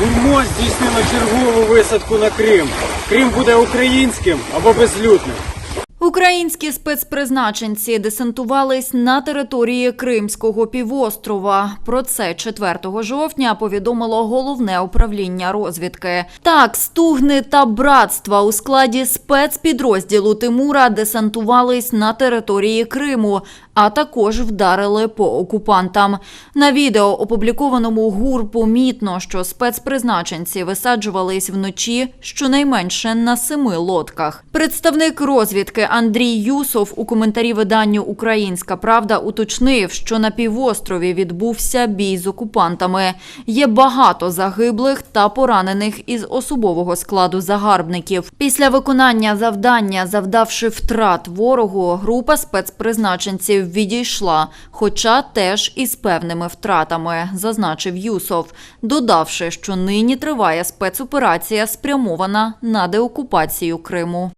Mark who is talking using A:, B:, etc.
A: ГУРМО здійснило чергову висадку на Крим. Крим буде українським або безлюдним.
B: Українські спецпризначенці десантувались на території Кримського півострова. Про це 4 жовтня повідомило головне управління розвідки. Так, стугни та братства у складі спецпідрозділу Тимура десантувались на території Криму, а також вдарили по окупантам. На відео, опублікованому ГУР, помітно, що спецпризначенці висаджувались вночі щонайменше на семи лодках. Представник розвідки Андрій Юсов у коментарі виданню Українська Правда уточнив, що на півострові відбувся бій з окупантами. Є багато загиблих та поранених із особового складу загарбників. Після виконання завдання, завдавши втрат ворогу, група спецпризначенців відійшла, хоча теж із певними втратами, зазначив Юсов, додавши, що нині триває спецоперація, спрямована на деокупацію Криму.